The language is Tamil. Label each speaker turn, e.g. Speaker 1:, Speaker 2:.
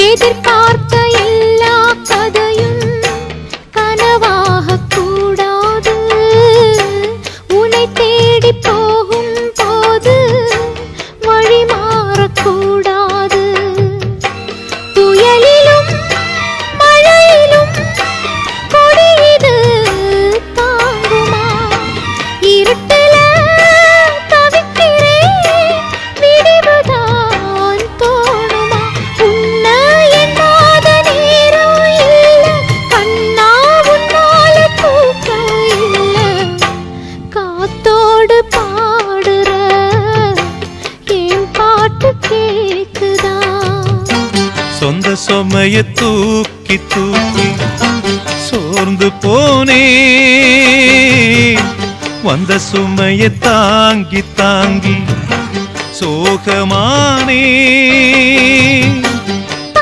Speaker 1: எதிர்பார்த்த காத்தோடு பாடுற. என் பாட்டு கேக்குதா?
Speaker 2: சொந்த சுமைய தூக்கி தூக்கி சோர்ந்து போனே. வந்த சுமைய தாங்கி தாங்கி சோகமானே.